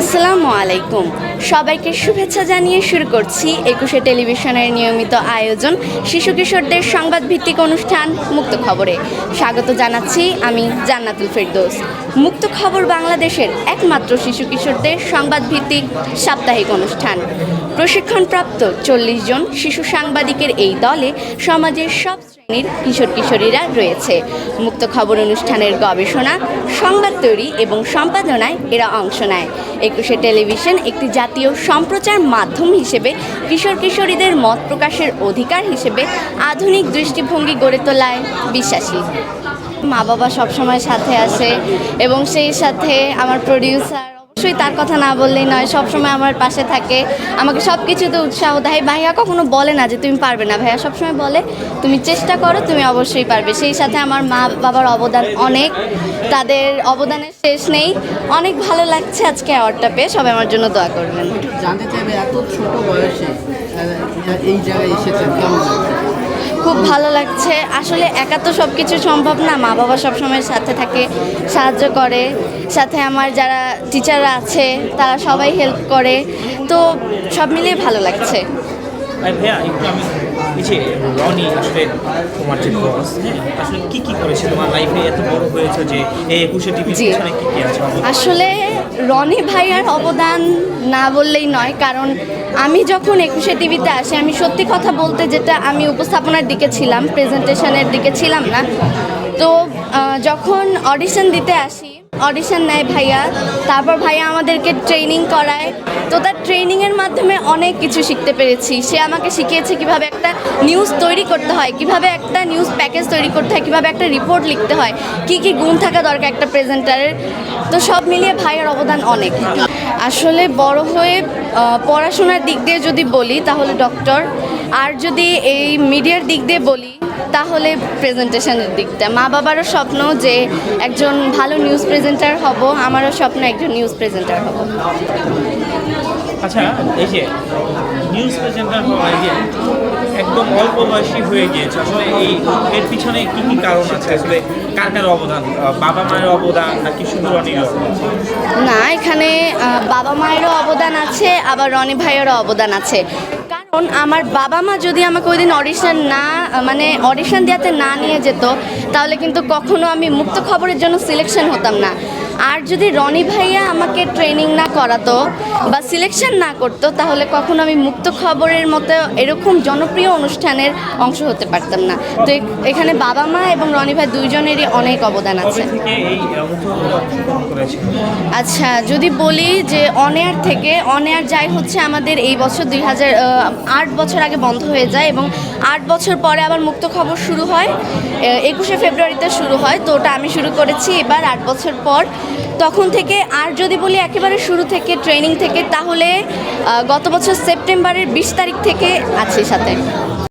আসসালামু আলাইকুম। সবাইকে শুভেচ্ছা জানিয়ে শুরু করছি একুশে টেলিভিশনের নিয়মিত আয়োজন শিশু কিশোরদের সংবাদ ভিত্তিক অনুষ্ঠান মুক্ত খবরে। স্বাগত জানাচ্ছি আমি জান্নাতুল ফেরদৌস। মুক্ত খবর বাংলাদেশের একমাত্র শিশু কিশোরদের সংবাদ ভিত্তিক সাপ্তাহিক অনুষ্ঠান। প্রশিক্ষণপ্রাপ্ত চল্লিশ জন শিশু সাংবাদিকের এই দলে সমাজের সব শ্রেণির কিশোর কিশোরীরা রয়েছে। মুক্ত খবর অনুষ্ঠানের গবেষণা, সংবাদ তৈরি এবং সম্পাদনায় এরা অংশ নেয়। একুশে টেলিভিশন একটি জাতীয় সম্প্রচার মাধ্যম হিসেবে কিশোর কিশোরীদের মত প্রকাশের অধিকার হিসেবে আধুনিক দৃষ্টিভঙ্গি গড়ে তোলায় বিশ্বাসী। মা বাবা সবসময় সাথে আসে এবং সেই সাথে আমার প্রডিউসার অবশ্যই তার কথা না বললেই নয়, সবসময় আমার পাশে থাকে। আমাকে সব কিছুতে উৎসাহ দেয়। ভাইয়া কখনো বলে না যে তুমি পারবে না। ভাইয়া সবসময় বলে, তুমি চেষ্টা করো, তুমি অবশ্যই পারবে। সেই সাথে আমার মা বাবার অবদান অনেক। তাদের অবদানের শেষ নেই। অনেক ভালো লাগছে আজকে অ্যাওয়ার্ডটা পেয়ে। সবাই আমার জন্য দোয়া করবেন। জানতে চাইবে এত ছোট বয়সে এই জায়গায় এসেছেন, কেমন খুব ভালো লাগছে। আসলে একা তো সব কিছু সম্ভব না। মা বাবা সবসময় সাথে থাকে সাহায্য করে। সাথে আমার যারা টিচাররা আছে তারা সবাই হেল্প করে। তো সব মিলিয়ে ভালো লাগছে। ভাইয়া একটু আমি এই যে রনি আসলে তোমার যে বস হ্যাঁ আসলে কি কি করেছে? তোমার লাইফে এত বড় হয়েছে যে এই একুশে টিভির পিছনে কি কি আছে? আসলে রনি ভাইয়ার অবদান না বললেই নয় কারণ আমি যখন একুশে টিভিতে আসি, আমি সত্যি কথা বলতে যেটা আমি উপস্থাপনার দিকে ছিলাম প্রেজেন্টেশনের দিকে ছিলাম না। তো যখন অডিশন দিতে আসি অডিশন নেয় ভাইয়া। তারপর ভাইয়া আমাদেরকে ট্রেনিং করায়। তো তার ট্রেনিংয়ের মাধ্যমে অনেক কিছু শিখতে পেরেছি। সে আমাকে শিখিয়েছে কীভাবে একটা নিউজ তৈরি করতে হয়, কীভাবে একটা নিউজ প্যাকেজ তৈরি করতে হয়, কীভাবে একটা রিপোর্ট লিখতে হয়, কি কি গুণ থাকা দরকার একটা প্রেজেন্টারের তো সব মিলিয়ে ভাইয়ের অবদান অনেক। আসলে বড় হয়ে পড়াশোনার দিক দিয়ে যদি বলি, তাহলে ডক্টর আর যদি এই মিডিয়ার দিক দিয়ে বলি তাহলে প্রেজেন্টেশনের দিকটা। মা বাবারও স্বপ্ন যে একজন ভালো নিউজ প্রেজেন্টার হব আমারও স্বপ্ন একজন নিউজ প্রেজেন্টার হব। আচ্ছা এই যে নিউজ প্রেজেন্টার হওয়া যে একদম অল্প বয়সী হয়ে গিয়েছে আসলে এই এর পিছনে কি কি কারণ আছে? আসলে কার কার অবদান? বাবা মায়ের অবদান নাকি শুধু রনির অবদান? না এখানে বাবা মায়েরও অবদান আছে আবার রনি ভাইয়েরও অবদান আছে। কারণ আমার বাবা মা যদি আমাকে ওই দিন অডিশন না মানে অডিশন দেওয়াতে না নিয়ে যেত, তাহলে কিন্তু কখনো আমি মুক্ত খবরের জন্য সিলেকশন হতাম না। আর যদি রনি ভাইয়া আমাকে ট্রেনিং না করাতো বা সিলেকশন না করতো তাহলে কখনো আমি মুক্ত খবরের মতো এরকম জনপ্রিয় অনুষ্ঠানের অংশ হতে পারতাম না। তো এখানে বাবা মা এবং রনি ভাই দুইজনেরই অনেক অবদান আছে। আচ্ছা যদি বলি যে অনেয়ার থেকে অনেয়ার যাই হচ্ছে আমাদের এই বছর দুই হাজার আট বছর আগে বন্ধ হয়ে যায় এবং আট বছর পরে আবার মুক্ত খবর শুরু হয়। একুশে ফেব্রুয়ারিতে শুরু হয় তো ওটা আমি শুরু করেছি এবার আট বছর পর। তখন থেকে আর যদি বলি একেবারে শুরু থেকে ট্রেনিং থেকে, তাহলে গত বছর সেপ্টেম্বরের বিশ তারিখ থেকে আছে সাথে।